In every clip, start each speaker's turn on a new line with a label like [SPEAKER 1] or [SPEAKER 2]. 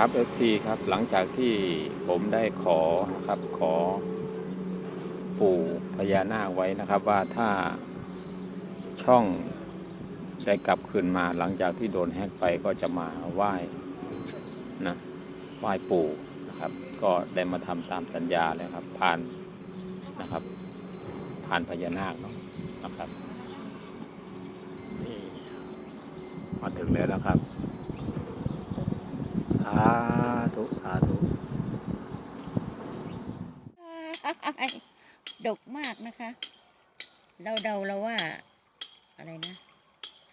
[SPEAKER 1] ครับ FC ครับหลังจากที่ผมได้ขอนะครับขอปู่พญานาคไว้นะครับว่าถ้าช่องได้กลับคืนมาหลังจากที่โดนแฮกไปก็จะมาไหว้นะไหว้ปู่นะครับ ก็ได้มาทำตามสัญญาแล้วครับ ผ่านนะครับ ผ่านพญานาคเนาะนะครับนี่มาถึงแล้วนะครับ สาธุสาธุ
[SPEAKER 2] ดกมากนะคะ เราเดาเราว่าอะไรนะ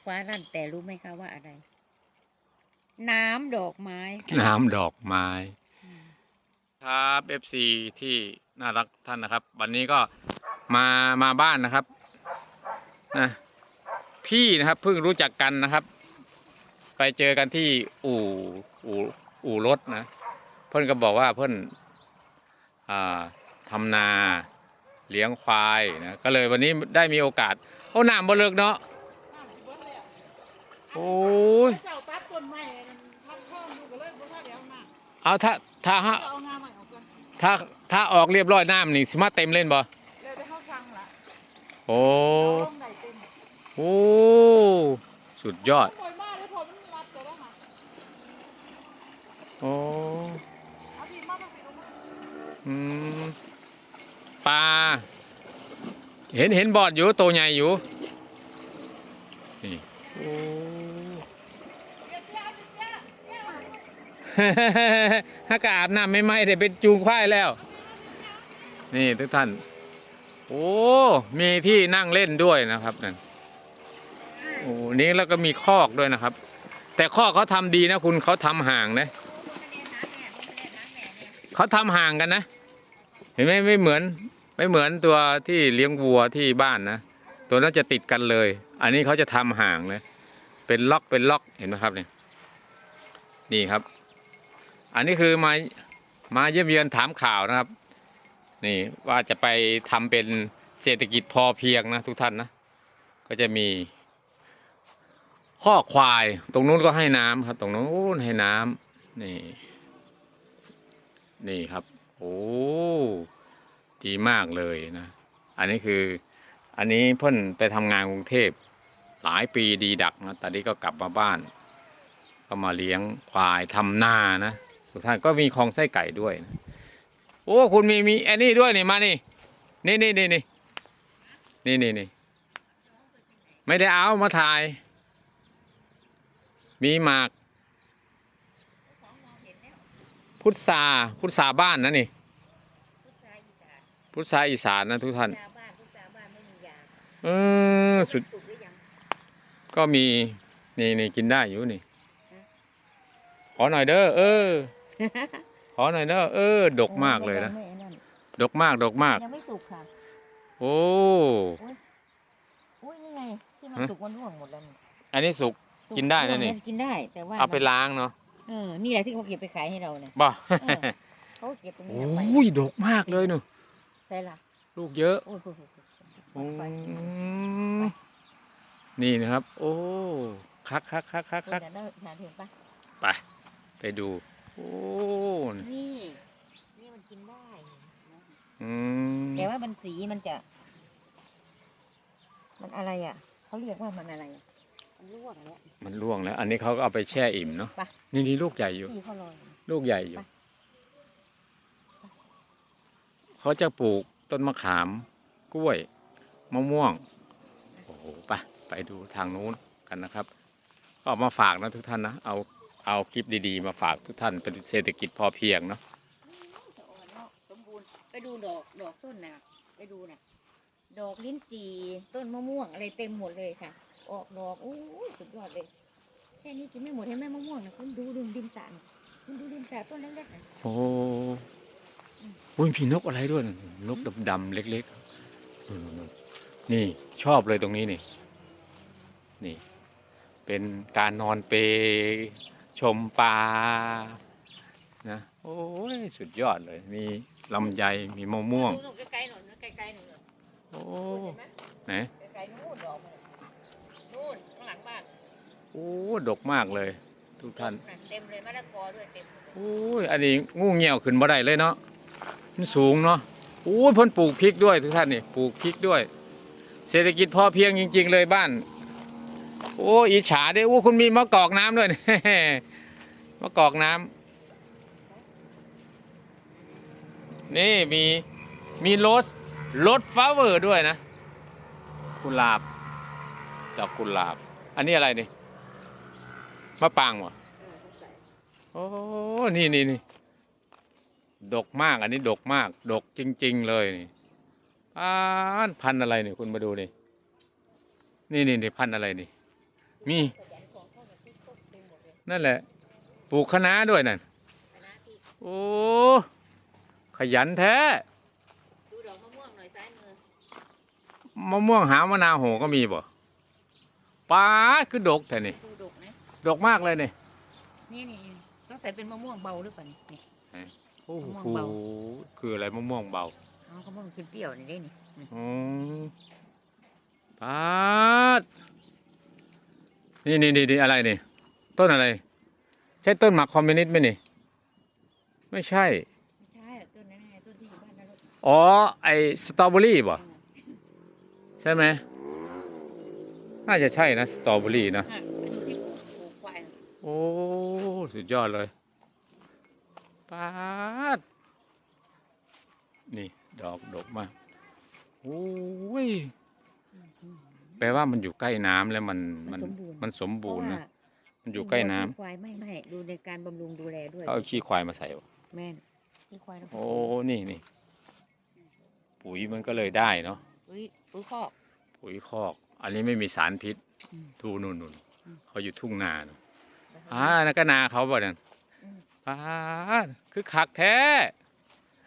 [SPEAKER 2] ฟ้าลั่นแต่รู้ไหมคะว่าอะไร น้ำดอกไม้ค่ะ
[SPEAKER 1] น้ำดอกไม้
[SPEAKER 2] อืม
[SPEAKER 1] ครับ FC ที่น่ารักท่านนะครับ วันนี้ก็มามาบ้านนะครับนะพี่นะครับเพิ่งรู้จักกันนะครับ ไปเจอกันที่อู่อู่อู่รถนะ เพื่อนก็บอกว่าเพื่อนทำนาเลี้ยงควายนะ ก็เลยวันนี้ได้มีโอกาสเอาหนามบเลิกเนาะโอ้ย
[SPEAKER 3] เอา
[SPEAKER 1] ถ้าถ้าฮะถ้าถ้าออกเรียบร้อยน้ำนี่สิมาเต็มเล่นบ่โอ้โอ้ สุดยอด
[SPEAKER 3] อ้เอ
[SPEAKER 1] อื
[SPEAKER 3] ม
[SPEAKER 1] ปลาเห็นเห็นบอดอยู่ตัวใหญ่อยู่นี่โอ้
[SPEAKER 3] เดี๋ยวเดี๋ยวเดี๋ยวเดี๋ยว
[SPEAKER 1] ถ้ากอาบน้ำไม่ไหมแต่เป็นจูงควายแล้ว นี่ทุกท่าน โอ้ มีที่นั่งเล่นด้วยนะครับนั่นโอ้นี่แล้วก็มีคอกด้วยนะครับ แต่คอกเขาทำดีนะคุณเขาทำห่างนะ เขาทำห่างกันนะ เห็นไหมไม่เหมือน ไม่เหมือนตัวที่เลี้ยงวัวที่บ้านนะ ตัวนั้นจะติดกันเลย อันนี้เขาจะทำห่างเลยเป็นล็อกเป็นล็อกเห็นไหมครับเนี่ยนี่ครับ อันนี้คือมามาเยี่ยมเยือนถามข่าวนะครับ นี่ว่าจะไปทำเป็นเศรษฐกิจพอเพียงนะทุกท่านนะ ก็จะมีข้อควายตรงนู้นก็ให้น้ำครับ ตรงนู้นให้น้ำนี่ นี่ครับ โอ้ดีมากเลยนะ อันนี้คือ อันนี้เพิ่นไปทำงานกรุงเทพหลายปีดีดักนะตอนนี้ก็กลับมาบ้าน ก็มาเลี้ยงควายทำนานะทุกท่านก็มีคลองไส้ไก่ด้วยนะโอ้คุณมีมีอันนี้ด้วยนี่มานี่นี่นี่นี่นี่นี่นี่นี่ไม่ได้เอามาถ่าย มีหมาก พุทราพุทราบ้านนะนี่ พุทราอีสานนะทุกท่าน
[SPEAKER 2] ชาวบ้านทุกชาวบ้านไม่มียา
[SPEAKER 1] เออสุด
[SPEAKER 2] สุกหรือยัง
[SPEAKER 1] ก็มี นี่นี่กินได้อยู่นี่ ขอหน่อยเด้อเออ ขอหน่อยเด้อเออ ดกมากเลยนะ
[SPEAKER 2] ไม่ไอ้นั่น
[SPEAKER 1] ดกมากดกมาก
[SPEAKER 2] ยังไม่สุกค่ะ
[SPEAKER 1] โอ้
[SPEAKER 2] อุ้ยนี่ไงที่มัน
[SPEAKER 1] ฮะ
[SPEAKER 2] สุกมันร่วงหมดแล้วนี่
[SPEAKER 1] อันนี้สุก
[SPEAKER 2] สุ
[SPEAKER 1] กินได้นะนี่
[SPEAKER 2] ร่วงกินได้แต่ว่า
[SPEAKER 1] เอาไป
[SPEAKER 2] มัน
[SPEAKER 1] ล้างเนาะ
[SPEAKER 2] เออนี่แหละที่เขาเก็บไปขายให้เราเนี่ย
[SPEAKER 1] บ่
[SPEAKER 2] เออเขาเก็บตรง
[SPEAKER 1] โอ
[SPEAKER 2] นี้ไป้
[SPEAKER 1] ยดกมากเลยหนู
[SPEAKER 2] ใช่ละ
[SPEAKER 1] ลูกเยอะ
[SPEAKER 2] โอ้ยโอ้ยโอ้ย
[SPEAKER 1] อื
[SPEAKER 2] ไป
[SPEAKER 1] มนี่นะครับ โอ้คักคักคักคัก
[SPEAKER 2] ไป
[SPEAKER 1] คัก
[SPEAKER 2] เดี๋ยวเราหาเห็นปะ
[SPEAKER 1] ไปไปดู โอ้
[SPEAKER 2] นี่ นี่มันกินได้นะ
[SPEAKER 1] อืม
[SPEAKER 2] แต่ว่ามันสีมันจะ มันอะไรอะเขาเรียกว่ามันอะไรอะ มันร่วงแล้ว
[SPEAKER 1] มันร่วงแล้ว อันนี้เขาก็เอาไปแช่อิ่มเนาะ
[SPEAKER 2] ไป
[SPEAKER 1] นี่นี่ลูกใหญ่อยู่
[SPEAKER 2] พี่เขาลอย
[SPEAKER 1] ลูกใหญ่อยู่
[SPEAKER 2] ไป
[SPEAKER 1] เขาจะปลูกต้นมะขามกล้วย มะม่วง โอ้โหไปไปดูทางนู้นกันนะครับ ก็เอามาฝากนะทุกท่านนะ เอาเอาคลิปดีๆ มาฝากทุกท่านเป็นเศรษฐกิจพอเพียงเนาะ
[SPEAKER 2] สะอ่อนเนาะสมบูรณ์ ไปดูดอกดอกต้นน่ะ ไปดูน่ะ ดอกลิ้นจี่ต้นมะม่วงอะไรเต็มหมดเลยค่ะ ออกดอกโอ้ยสุดยอดเลยแค่นี้กินไม่หมดให้แม่มะม่วงนะคุณดูดึงดินสานคุณดูดินสาต้นเล็กๆน่ะ
[SPEAKER 1] โอ้โอ้ยมีนกอะไรด้วยน่ะนกดำๆเล็กๆนู่นๆๆนี่ชอบเลยตรงนี้นี่ นี่ เป็นการนอนเปลชมปลานะโอ้ยสุดยอดเลย มีลำไยมีมะม่วง
[SPEAKER 2] ดูตรงไกลๆหน่อยนะไกลๆหน่อย
[SPEAKER 1] โอ้
[SPEAKER 2] เห็นไหม
[SPEAKER 1] ไหน
[SPEAKER 2] ไกลๆนู่นดอกมัน นู่นข้างหลังบ้าน
[SPEAKER 1] โอ้ดกมากเลย ทุกท่าน
[SPEAKER 2] น่ะเต็มเลยมะละกอด้วยเต็มหมดเลย
[SPEAKER 1] โอ้ยอันนี้งูเงี่ยวขึ้นบ่ได้เลยเนาะมันสูงเนาะโอ้ยเพ่นปลูกพริกด้วยทุกท่านนี่ปลูกพริกด้วย เศรษฐกิจพอเพียงจริง ๆ เลยบ้าน โอ้อิจฉาเด้โอ้คุณมีมะกอกน้ำด้วยมะกอกน้ำนี่มีมีโรสโรสฟลาเวอร์ด้วยนะกุหลาบ ดอกกุหลาบ อันนี้อะไรนี่มะปางวะ
[SPEAKER 2] เออสงสัย
[SPEAKER 1] โอ้นี่นี่นี่ดกมากอันนี้ดกมาก ดกจริง ๆ เลยนี่พันพันธุ์อะไรนี่คุณมาดูนี่นี่นี่นี่พันธุ์อะไรนี่ มี
[SPEAKER 2] ขยันของเข้ากับพริกครบเต็มหมดเลย
[SPEAKER 1] นั่นแหละปลูกคะน้าด้วยนั่น
[SPEAKER 2] คณะพริก
[SPEAKER 1] โอ้ขยันแท้
[SPEAKER 2] ดูดอกมะม่วงหน่อยซ้ายมือ
[SPEAKER 1] มะม่วงหาวมะนาวโหก็มีบ่ ป้าดคือดกแต่นี่
[SPEAKER 2] ดูดกนะ
[SPEAKER 1] ดกมากเลยนี่
[SPEAKER 2] นี่นี่ต้องใส่เป็นมะม่วงเบาหรือเปล่านี่นี่
[SPEAKER 1] โอ้
[SPEAKER 2] มะม่วง
[SPEAKER 1] โห
[SPEAKER 2] เบา
[SPEAKER 1] คืออะไรมะม่วงเบา
[SPEAKER 2] เอามะม่วงกินเปรี้ยวนี่ได้นี่นี่
[SPEAKER 1] อืมป้าดนี่นี่นี่นี่อะไรนี่ ต้นอะไร ใช่ต้นหมากคอมมิวนิสต์ไหมนี่ ไม่ใช่
[SPEAKER 2] ไม่ใช่หรอกต้นนั้นไงต้นที่อยู่บ้านนรก
[SPEAKER 1] อ๋อไอสตรอเบอรี่ป่ะใช่ไหม น่าจะใช่นะสตรอเบอรี่นะ
[SPEAKER 2] อะไปดูที่ปลูกควาย
[SPEAKER 1] โอ้ สุดยอดเลยป้าด นี่ ดอกดกมากโอ้ย แปลว่ามันอยู่ใกล้น้ำแล้วมันมันมันสมบูรณ์นะ มันอยู่ใกล้น้ำ
[SPEAKER 2] ควายไม่ไม่ดูในการบำรุงดูแลด้วย
[SPEAKER 1] เขาเอาขี้ควายมาใส่วะ
[SPEAKER 2] แม่นขี้ควายแล้ว
[SPEAKER 1] โอ้ นี่นี่ ปุ๋ยมันก็เลยได้เนาะ
[SPEAKER 2] อุ้ยอุ้ยคอก
[SPEAKER 1] ปุ๋ยคอก อันนี้ไม่มีสารพิษ
[SPEAKER 2] อืม
[SPEAKER 1] ทูนุ่นนุ่น
[SPEAKER 2] อืม
[SPEAKER 1] เขาอยู่ทุ่งนาเนอะอ่านั่นก็นาเขาบ่นั่น
[SPEAKER 2] อืม
[SPEAKER 1] ป้าดคือคักแท้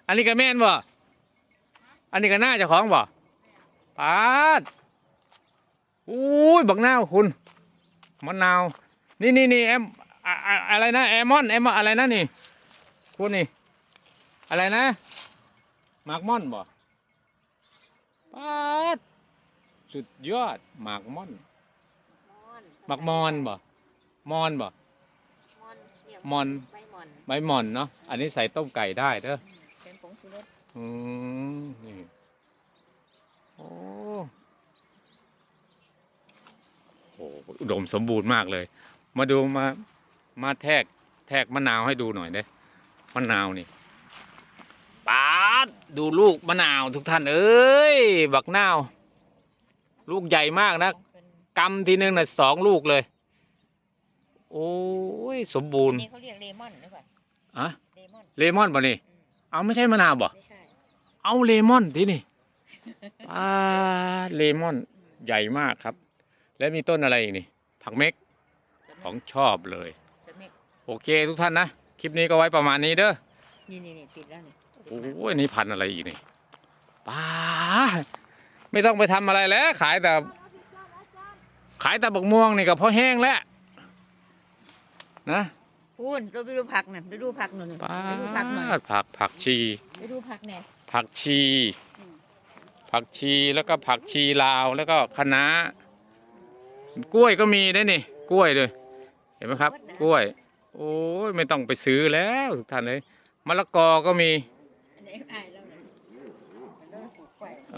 [SPEAKER 1] อันนี้ก็แม่นบ่อันนี้ก็น่าเจะของบ่ป้าดอุ้ยบักนาวคุณมะนาวนี่นี่นี่แอมอะอะอะไรนะแอมอนแอมอนอะไรนะนี่คุณนี่อะไรนะหมากม่อนบ่ป้าด สุดยอดหมากม่อนหมักมอนบ่มอนบ่
[SPEAKER 2] มอนเนี่ย
[SPEAKER 1] มอน
[SPEAKER 2] ใบมอน
[SPEAKER 1] ใบหม่อนเนาะอันนี้ใส่ต้มไก่ได้เด้อ
[SPEAKER 2] อืมเป็นผงชูรส
[SPEAKER 1] อืมนี่โอ้โหอุดมสมบูรณ์มากเลย มาดูมามาแทกแทกมะนาวให้ดูหน่อยเด้มะนาวนี่ปาดดูลูกมะนาวทุกท่านเอ้ย บักนาว ลูกใหญ่มากนะ
[SPEAKER 2] เป็น
[SPEAKER 1] กำทีนึงน่ะสองลูกเลย โอ้ยสมบูร
[SPEAKER 2] อัน
[SPEAKER 1] ณ์
[SPEAKER 2] นี้เขาเรียกเลมอนหรือเปล่า
[SPEAKER 1] อะ
[SPEAKER 2] เลมอน
[SPEAKER 1] เลมอนป่ะนี่
[SPEAKER 2] อืม
[SPEAKER 1] เอาไม่ใช่มะนาวบ่
[SPEAKER 2] ไม่ใช่
[SPEAKER 1] เอาเลมอนที่นี่อ่าเลมอน
[SPEAKER 2] อืม
[SPEAKER 1] ใหญ่มากครับ แล้วมีต้นอะไรอีกนี่ ผักเม็กของชอบเลย
[SPEAKER 2] จะเม็ด
[SPEAKER 1] โอเคทุกท่านนะ คลิปนี้ก็ไว้ประมาณนี้เด้อ
[SPEAKER 2] นี่นี่นี่ติดแล้วนี่ติด
[SPEAKER 1] โอ้
[SPEAKER 2] มา
[SPEAKER 1] ยนี่พันธุ์อะไรอีกนี่ป้า ไม่ต้องไปทำอะไรแล้ว ขายแต่ ขายแต่บักม่วงนี่ก็พอแห้งแล้วนะ
[SPEAKER 2] พูนตัวไปดูผักหน่อยไปดูผักหน่อย
[SPEAKER 1] ป้า
[SPEAKER 2] ไปดูผักหน่อย
[SPEAKER 1] ดผักผักชี
[SPEAKER 2] ไปดูผักเนี่ย
[SPEAKER 1] ผักชี
[SPEAKER 2] อืม
[SPEAKER 1] ผักชีแล้วก็ผักชีลาวแล้วก็คะน้ากล้วยก็มีได้นี่ กล้วยด้วยเห็นไหมครับ กล้วย โอ้ยไม่ต้องไปซื้อแล้วทุกท่านเลยมะละกอก็มี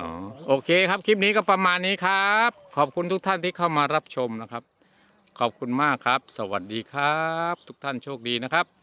[SPEAKER 1] อ๋อโอเคครับคลิปนี้ก็ประมาณนี้ครับ ขอบคุณทุกท่านที่เข้ามารับชมนะครับ ขอบคุณมากครับ สวัสดีครับ ทุกท่านโชคดีนะครับ